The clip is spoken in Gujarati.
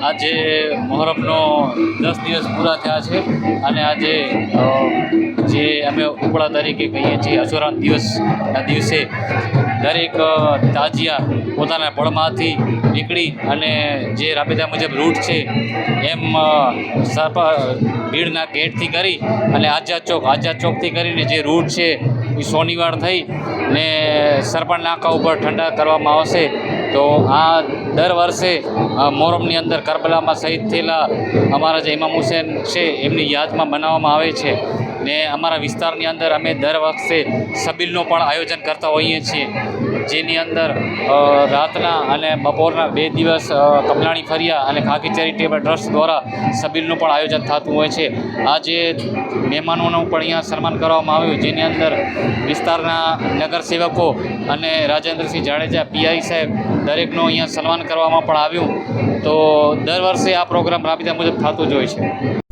આજે મોહરમનો દસ દિવસ પૂરા થયા છે અને આજે જે અમે ઉપળા તરીકે કહીએ છીએ અસુરાન દિવસના દિવસે દરેક તાજિયા પોતાના પળમાંથી નીકળી અને જે રાબેતા મુજબ રૂટ છે એમ અ, ભીડના ગેટથી કરી અને આઝાદ ચોક આઝાદ ચોકથી કરીને જે રૂટ છે એ સોનીવાડ થઈ ને સરપણ નાકા ઉપર ઠંડા કરવામાં આવશે. તો આ દર વર્ષે મોરમની અંદર કરબલામાં શહીદ થયેલા અમારા જે ઇમામ હુસેન છે, એમની યાદમાં બનાવવામાં આવે છે. ને અમારા વિસ્તારની અંદર અમે દર વખતે સબીલનું પણ આયોજન કરતા હોઈએ છીએ. જેની અંદર રાતના અને બપોરના બે દિવસ કમલાણી ફરિયા અને ખાકી ચેરિટેબલ ટ્રસ્ટ દ્વારા સબીલનું પણ આયોજન થતું હોય છે. આજે મહેમાનોનું પણ અહીંયા સન્માન કરવામાં આવ્યું. જેની અંદર વિસ્તારના નગરસેવકો અને રાજેન્દ્રસિંહ જાડેજા, પીઆઈ સાહેબ દરેકનું અહીંયા સન્માન કરવામાં પણ આવ્યું. તો દર વર્ષે આ પ્રોગ્રામ રાબિતા મુજબ થતું જ હોય છે.